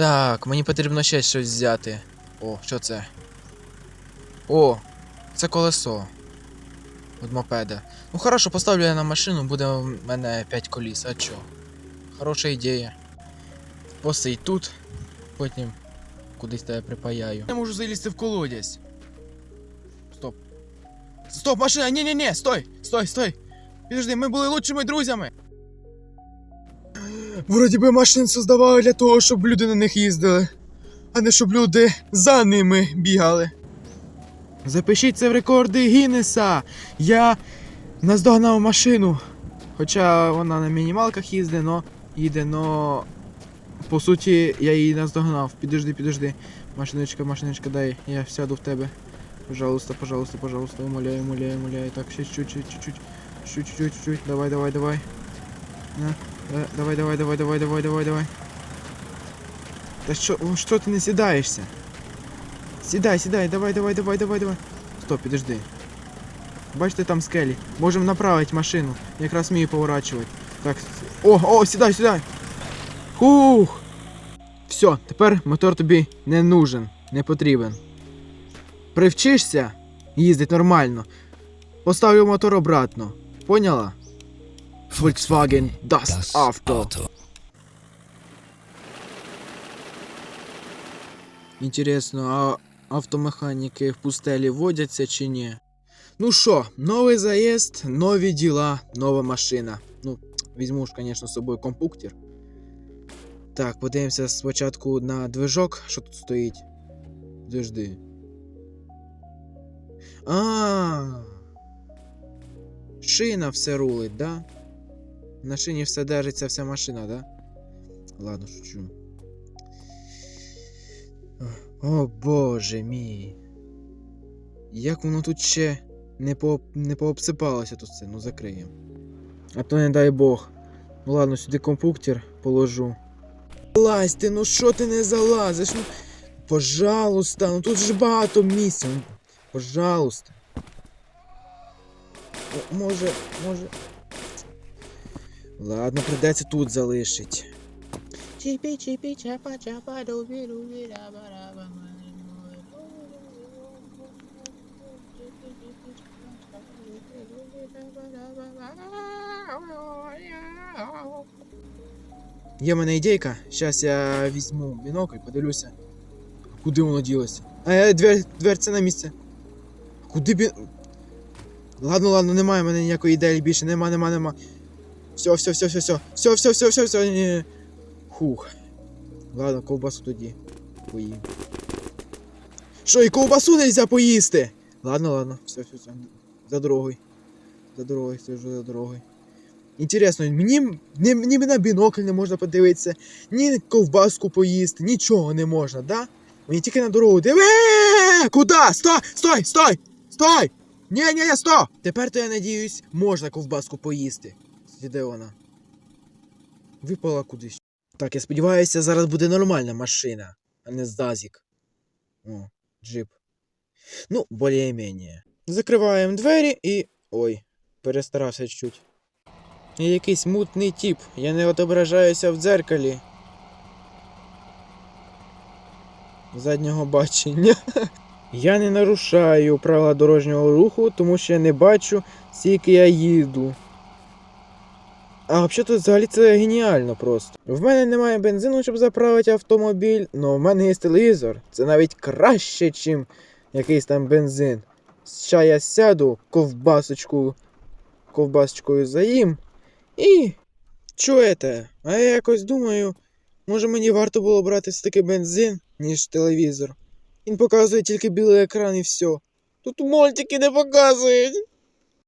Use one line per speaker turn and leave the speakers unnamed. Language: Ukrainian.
Так, мені потрібно ще щось взяти. О, що це? О, це колесо. Від мопеда. Ну хорошо, поставлю я на машину, буде в мене 5 коліс, а чо? Хороша ідея. Посидь тут, потім кудись тебе припаяю. Я можу залізти в колодязь. Стоп. Стоп, машина! Ні-ні-ні! Стой! Стой, стой! Підожди, ми були лучшими друзями. Вроді би машин создавали для того, щоб люди на них їздили, а не щоб люди за ними бігали. Запишіть це в рекорди Гіннеса. Я наздогнав машину. Хоча вона на мінімалках їздить, но їде, но по суті я її наздогнав. Підожди, підожди. Машиночка, машиночка, дай, я сяду в тебе. Пожалуйста, пожалуйста, пожалуйста, умоляю, умоляю, умоляю. Так, ще чуть-чуть, чуть-чуть. Чуть-чуть, чуть-чуть. Давай, давай, давай. На. Давай, давай, давай, давай, давай, давай, давай. Та що, що ти не сідаєшся? Сідай, сідай, давай, давай, давай, давай, давай. Стоп, підожди. Бачите, там скелі. Можемо направити машину. Якраз вмію поворачувати. Так. О, о, сідай, сідай. Хух. Все, тепер мотор тобі не нужен, не потрібен. Привчишся їздить нормально. Поставлю мотор обратно. Поняла? Volkswagen Das Auto. Інтересно, а автомеханіки в пустелі водяться чи ні? Ну що, новий заїзд, нові діла, нова машина. Ну, візьму ж, звісно, з собою компуктір. Так, подивимося спочатку на движок, що тут стоїть. Подожди. А. Шина все рулить, да? На шині все держиться вся машина, да? Ладно, шучу. О боже мій. Як воно тут ще не, по, не пообсипалося тут все, ну закриємо. А то не дай Бог. Ну ладно, сюди компуктір положу. Залазь ти, ну що ти не залазиш? Ну, пожалуйста, ну тут ж багато місця. Пожалуйста. О, може, може. Ладно, придеться тут залишить. Чіпі, чіпі, чапа, чапа, дубі, дубі, раба, раба, Є в мене ідейка. Зараз я візьму бінокль, подивлюся. Куди воно ділося? А, е, двер, дверця на місце. Куди бі. Ладно, ладно, немає в мене ніякої ідеї більше, нема, нема, нема. Все, все, все, все, все. Все, все, все, все, все. Ні. Хух. Ладно, ковбасу тоді. Поїм. Що, і ковбасу нельзя поїсти? Ладно, ладно, все, все, все. За дорогою. За дорогою, вже за дорогою. Інтересно, мені ні, ні на бінокль не можна подивитися, ні ковбаску поїсти, нічого не можна, да? Мені тільки на дорогу диви. Куди? Стой! Стой! Стой! Стой! Ні, ні, ні, стой! Тепер то я надіюсь, можна ковбаску поїсти. Вона? Випала кудись. Так, я сподіваюся, зараз буде нормальна машина, а не зазік. О, джип. Ну, більш-менш. Закриваємо двері і. Ой, перестарався чуть. Я якийсь мутний тип, я не отображаюся в дзеркалі. Заднього бачення. Я не нарушаю правила дорожнього руху, тому що я не бачу, скільки я їду. А взагалі взагалі це геніально просто. В мене немає бензину, щоб заправити автомобіль, але в мене є телевізор. Це навіть краще, ніж якийсь там бензин. Ща я сяду, ковбасочку, ковбасочкою заїм. І. Чуєте? А я якось думаю, може мені варто було брати все-таки бензин, ніж телевізор. Він показує тільки білий екран і все. Тут мультики не показують.